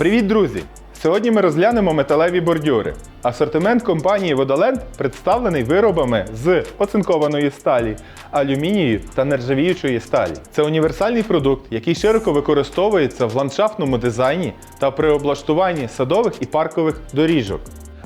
Привіт, друзі! Сьогодні ми розглянемо металеві бордюри. Асортимент компанії Водоленд представлений виробами з оцинкованої сталі, алюмінію та нержавіючої сталі. Це універсальний продукт, який широко використовується в ландшафтному дизайні та при облаштуванні садових і паркових доріжок.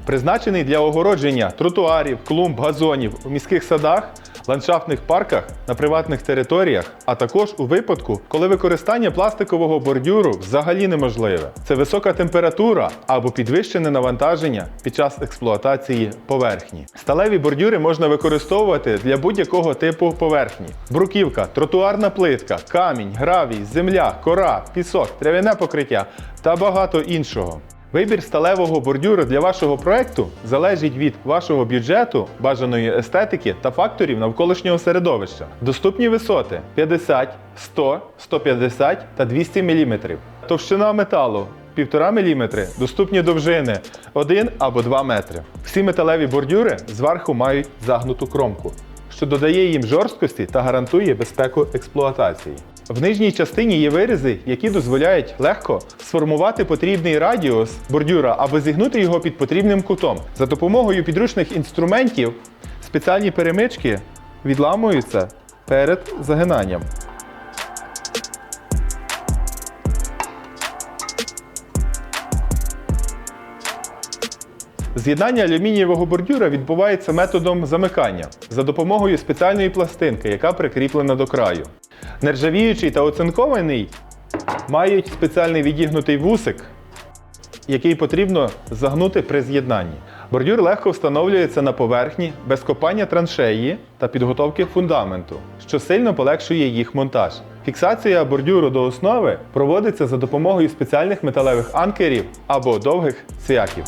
Призначений для огородження тротуарів, клумб, газонів у міських садах, ландшафтних парках, на приватних територіях, а також у випадку, коли використання пластикового бордюру взагалі неможливе. Це висока температура або підвищене навантаження під час експлуатації поверхні. Сталеві бордюри можна використовувати для будь-якого типу поверхні: бруківка, тротуарна плитка, камінь, гравій, земля, кора, пісок, трав'яне покриття та багато іншого. Вибір сталевого бордюру для вашого проекту залежить від вашого бюджету, бажаної естетики та факторів навколишнього середовища. Доступні висоти 50, 100, 150 та 200 мм. Товщина металу 1,5 мм, доступні довжини 1 або 2 метри. Всі металеві бордюри зверху мають загнуту кромку, що додає їм жорсткості та гарантує безпеку експлуатації. В нижній частині є вирізи, які дозволяють легко сформувати потрібний радіус бордюра або зігнути його під потрібним кутом. За допомогою підручних інструментів спеціальні перемички відламуються перед загинанням. З'єднання алюмінієвого бордюра відбувається методом замикання за допомогою спеціальної пластинки, яка прикріплена до краю. Нержавіючий та оцинкований мають спеціальний відігнутий вусик, який потрібно загнути при з'єднанні. Бордюр легко встановлюється на поверхні без копання траншеї та підготовки фундаменту, що сильно полегшує їх монтаж. Фіксація бордюру до основи проводиться за допомогою спеціальних металевих анкерів або довгих цвяків.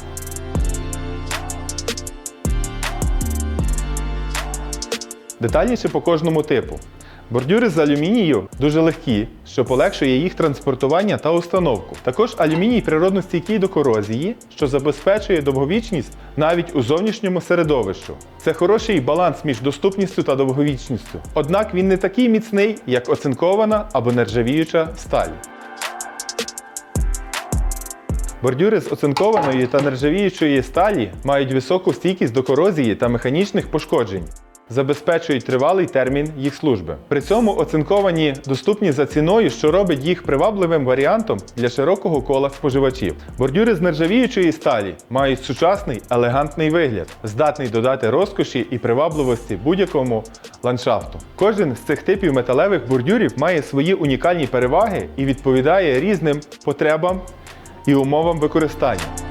Детальніше по кожному типу. Бордюри з алюмінію дуже легкі, що полегшує їх транспортування та установку. Також алюміній природно стійкий до корозії, що забезпечує довговічність навіть у зовнішньому середовищу. Це хороший баланс між доступністю та довговічністю. Однак він не такий міцний, як оцинкована або нержавіюча сталь. Бордюри з оцинкованої та нержавіючої сталі мають високу стійкість до корозії та механічних пошкоджень. Забезпечують тривалий термін їх служби. При цьому оцинковані доступні за ціною, що робить їх привабливим варіантом для широкого кола споживачів. Бордюри з нержавіючої сталі мають сучасний елегантний вигляд, здатний додати розкоші і привабливості будь-якому ландшафту. Кожен з цих типів металевих бордюрів має свої унікальні переваги і відповідає різним потребам і умовам використання.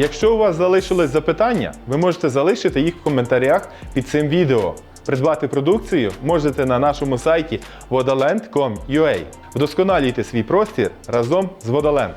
Якщо у вас залишились запитання, ви можете залишити їх в коментарях під цим відео. Придбати продукцію можете на нашому сайті vodaland.com.ua. Вдосконалюйте свій простір разом з Vodaland.